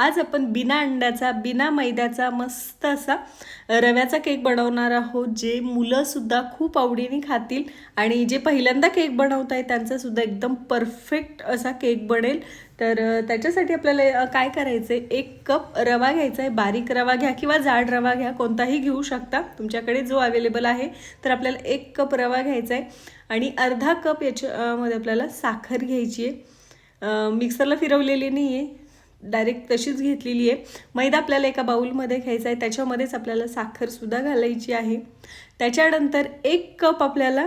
आज आपण बिना अंड्याचा बिना मैद्याचा मस्त असा रव्याचा केक बनवणार आहोत जे मुलंसुद्धा खूप आवडीने खातील आणि जे पहिल्यांदा केक बनवत आहे त्यांचासुद्धा एकदम परफेक्ट असा केक बनेल. तर त्याच्यासाठी आपल्याला काय करायचं आहे एक कप रवा घ्यायचा आहे बारीक रवा घ्या किंवा जाड रवा घ्या कोणताही घेऊ शकता. तुमच्याकडे जो अवेलेबल आहे तर आपल्याला एक कप रवा घ्यायचा आहे आणि अर्धा कप याच्यामध्ये आपल्याला साखर घ्यायची आहे मिक्सरला फिरवलेली नाही आहे डायरेक्ट तशीच घेतलेली आहे. मैदा आपल्याला एका बाउलमध्ये घ्यायचा आहे. त्याच्यामध्येच आपल्याला साखरसुद्धा घालायची आहे. त्याच्यानंतर एक कप आपल्याला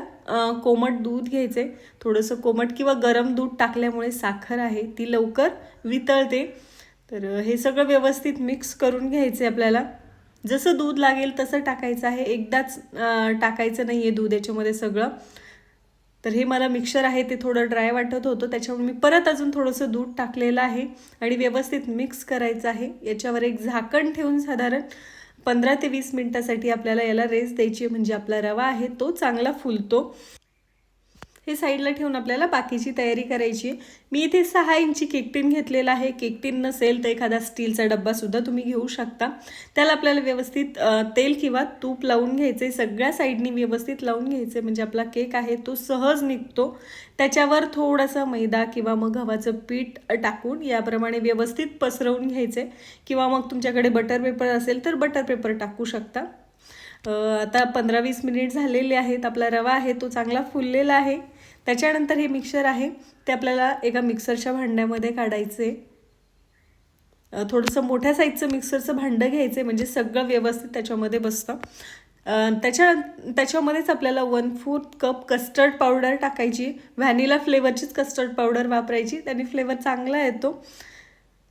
कोमट दूध घ्यायचं आहे. थोडंसं कोमट किंवा गरम दूध टाकल्यामुळे साखर आहे. ती लवकर वितळते. तर हे सगळं व्यवस्थित मिक्स करून घ्यायचं आहे आपल्याला. जसं दूध लागेल तसं टाकायचं आहे. एकदाच टाकायचं नाही आहे दूध याच्यामध्ये सगळं. तर हे मला मिक्सर आहे ते थोडं ड्राय वाटत होतं. त्याच्यामुळे मी परत अजून थोडंसं दूध टाकलेलं आहे आणि व्यवस्थित मिक्स करायचं आहे. याच्यावर एक झाकण ठेवून साधारण पंधरा ते वीस मिनटासाठी आपल्याला याला रेस्ट द्यायची म्हणजे आपला रवा आहे तो चांगला फुलतो. हे साईडला ठेवून आपल्याला बाकीची तयारी करायची आहे. मी इथे सहा इंची केकटीन घेतलेला आहे. केकटीन नसेल तर एखादा स्टीलचा डब्बासुद्धा तुम्ही घेऊ शकता. त्याला आपल्याला व्यवस्थित तेल किंवा तूप लावून घ्यायचे सगळ्या साईडनी व्यवस्थित लावून घ्यायचे म्हणजे आपला केक आहे तो सहज निघतो. त्याच्यावर थोडासा मैदा किंवा मग गव्हाचं पीठ टाकून याप्रमाणे व्यवस्थित पसरवून घ्यायचे किंवा मग तुमच्याकडे बटर पेपर असेल तर बटर पेपर टाकू शकता. आता पंधरा वीस मिनिट झालेले आहेत. आपला रवा आहे तो चांगला फुललेला आहे. त्याच्यानंतर हे मिक्सर आहे. ते आपल्याला एका मिक्सरच्या भांड्यामध्ये काढायचे. थोडंसं मोठ्या साईजचं मिक्सरचं भांडं घ्यायचं आहे म्हणजे सगळं व्यवस्थित त्याच्यामध्ये बसतं. त्याच्या त्याच्यामध्येच आपल्याला one fourth cup custard powder टाकायची. व्हॅनिला फ्लेवरचीच कस्टर्ड पावडर वापरायची. त्याने फ्लेवर चांगला येतो.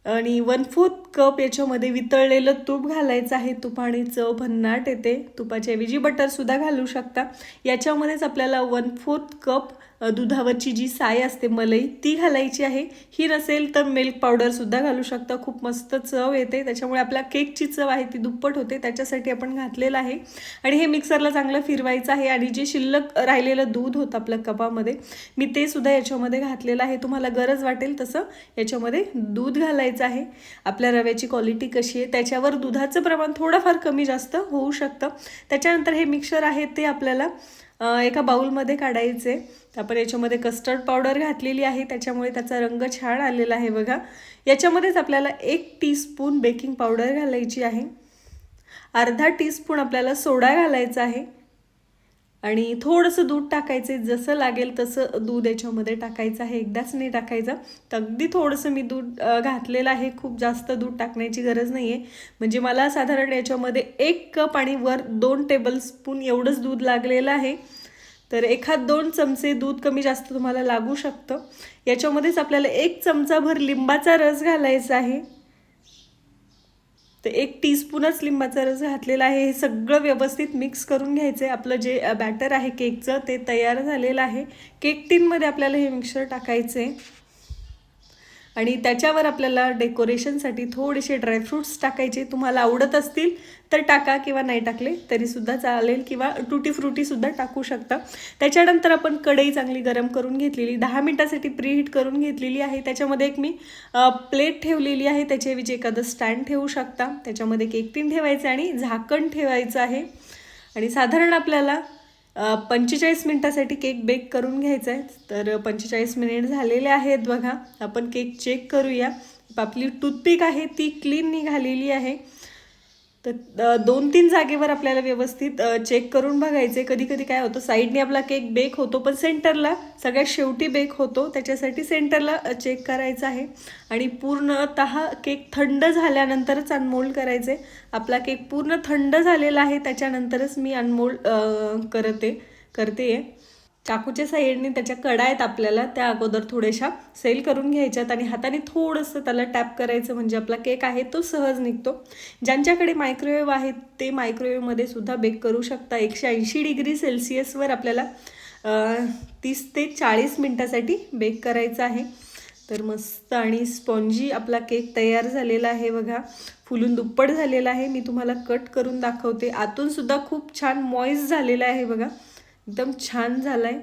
आणि वन फोर्थ कप याच्यामध्ये वितळलेलं तूप घालायचं आहे. तुपाने चव भन्नाट येते. तुपाच्या ऐवजी बटरसुद्धा घालू शकता. याच्यामध्येच आपल्याला वन फोर्थ कप दुधावरची जी साय असते मलई ती घालायची आहे. ही नसेल तर मिल्क पावडरसुद्धा घालू शकता. खूप मस्त चव येते. त्याच्यामुळे आपल्या केकची चव आहे ती दुप्पट होते. त्याच्यासाठी आपण घातलेलं आहे. आणि हे मिक्सरला चांगलं फिरवायचं आहे. आणि जे शिल्लक राहिलेलं दूध होतं आपल्या कपामध्ये मी ते सुद्धा याच्यामध्ये घातलेलं आहे. तुम्हाला गरज वाटेल तसं याच्यामध्ये दूध घालायचं आहे. आपल्या रव्याची क्वालिटी कशी आहे त्याच्यावर दुधाचं प्रमाण थोडंफार कमी जास्त होऊ शकतं. त्याच्यानंतर हे मिक्सर आहे ते आपल्याला एका बाउलमध्ये काढायचे. आपण याच्यामध्ये कस्टर्ड पावडर घातलेली आहे. त्याच्यामुळे त्याचा रंग छान आलेला आहे बघा. याच्यामध्येच आपल्याला एक टीस्पून बेकिंग पावडर घालायची आहे. अर्धा टीस्पून आपल्याला सोडा घालायचा आहे. आणि थोडंसं दूध टाकायचं आहे जसं लागेल तसं दूध याच्यामध्ये टाकायचं आहे. एकदाच नाही टाकायचं. तर अगदी थोडंसं मी दूध घातलेलं आहे. खूप जास्त दूध टाकण्याची गरज नाही आहे म्हणजे मला साधारण याच्यामध्ये एक कप आणि वर दोन टेबलस्पून एवढंच दूध लागलेलं आहे. तर एखाद दोन चमचे दूध कमी जास्त तुम्हाला लागू शकतं. याच्यामध्येच आपल्याला एक चमचाभर लिंबाचा रस घालायचा आहे. तर एक टीस्पूनच लिंबाचा रस घातलेला आहे. हे सगळं व्यवस्थित मिक्स करून घ्यायचं आहे आपलं जे बॅटर आहे केकचं ते तयार झालेलं आहे. केक टीनमध्ये आपल्याला हे मिक्सर टाकायचं आहे आणि त्याच्यावर आपल्याला डेकोरेशनसाठी थोडेसे ड्रायफ्रूट्स टाकायचे. तुम्हाला आवडत असतील तर टाका किंवा नाही टाकले तरीसुद्धा चालेल किंवा टुटी फ्रुटीसुद्धा टाकू शकता. त्याच्यानंतर आपण कढई चांगली गरम करून घेतलेली दहा मिनटासाठी प्रीहीट करून घेतलेली आहे. त्याच्यामध्ये एक मी प्लेट ठेवलेली आहे. त्याच्याऐवजी एखादं स्टँड ठेवू शकता. त्याच्यामध्ये केक टीन ठेवायचं आणि झाकण ठेवायचं आहे. आणि साधारण आपल्याला पंचेचाळीस मिनटासाठी केक बेक करून घ्यायचा आहे तर पंचेचाळीस मिनिट झालेले आहेत बघा. आपण केक चेक करूया. आपली टूथपिक आहे ती क्लीन निघालेली आहे. तर दोन तीन जागेवर आपल्याला व्यवस्थित चेक करून बघायचे कधी कधी काय होतं साईडने आपला केक बेक होतो पण सेंटरला सगळ्यात शेवटी बेक होतो त्याच्यासाठी सेंटरला चेक करायचं आहे. आणि पूर्णतः केक थंड झाल्यानंतरच अनमोल्ड करायचे आपला केक पूर्ण थंड झालेला आहे त्याच्यानंतरच मी अनमोल्ड करते करते आहे चाकूच्या साईडने त्याच्या कडा आहेत आपल्याला त्या अगोदर थोड्याशा सेल करून घ्यायच्यात आणि हाताने थोडंसं त्याला टॅप करायचं म्हणजे आपला केक आहे तो सहज निघतो. ज्यांच्याकडे मायक्रोवेव्ह आहे ते मायक्रोवेव्हमध्ये सुद्धा बेक करू शकता. एकशे ऐंशी डिग्री सेल्सिअसवर आपल्याला तीस ते चाळीस मिनटासाठी बेक करायचं आहे. तर मस्त आणि स्पॉन्जी आपला केक तयार झालेला आहे बघा. फुलून दुप्पट झालेला आहे. मी तुम्हाला कट करून दाखवते. आतून सुद्धा खूप छान मॉईस झालेला आहे बघा. एकदम छान झाला आहे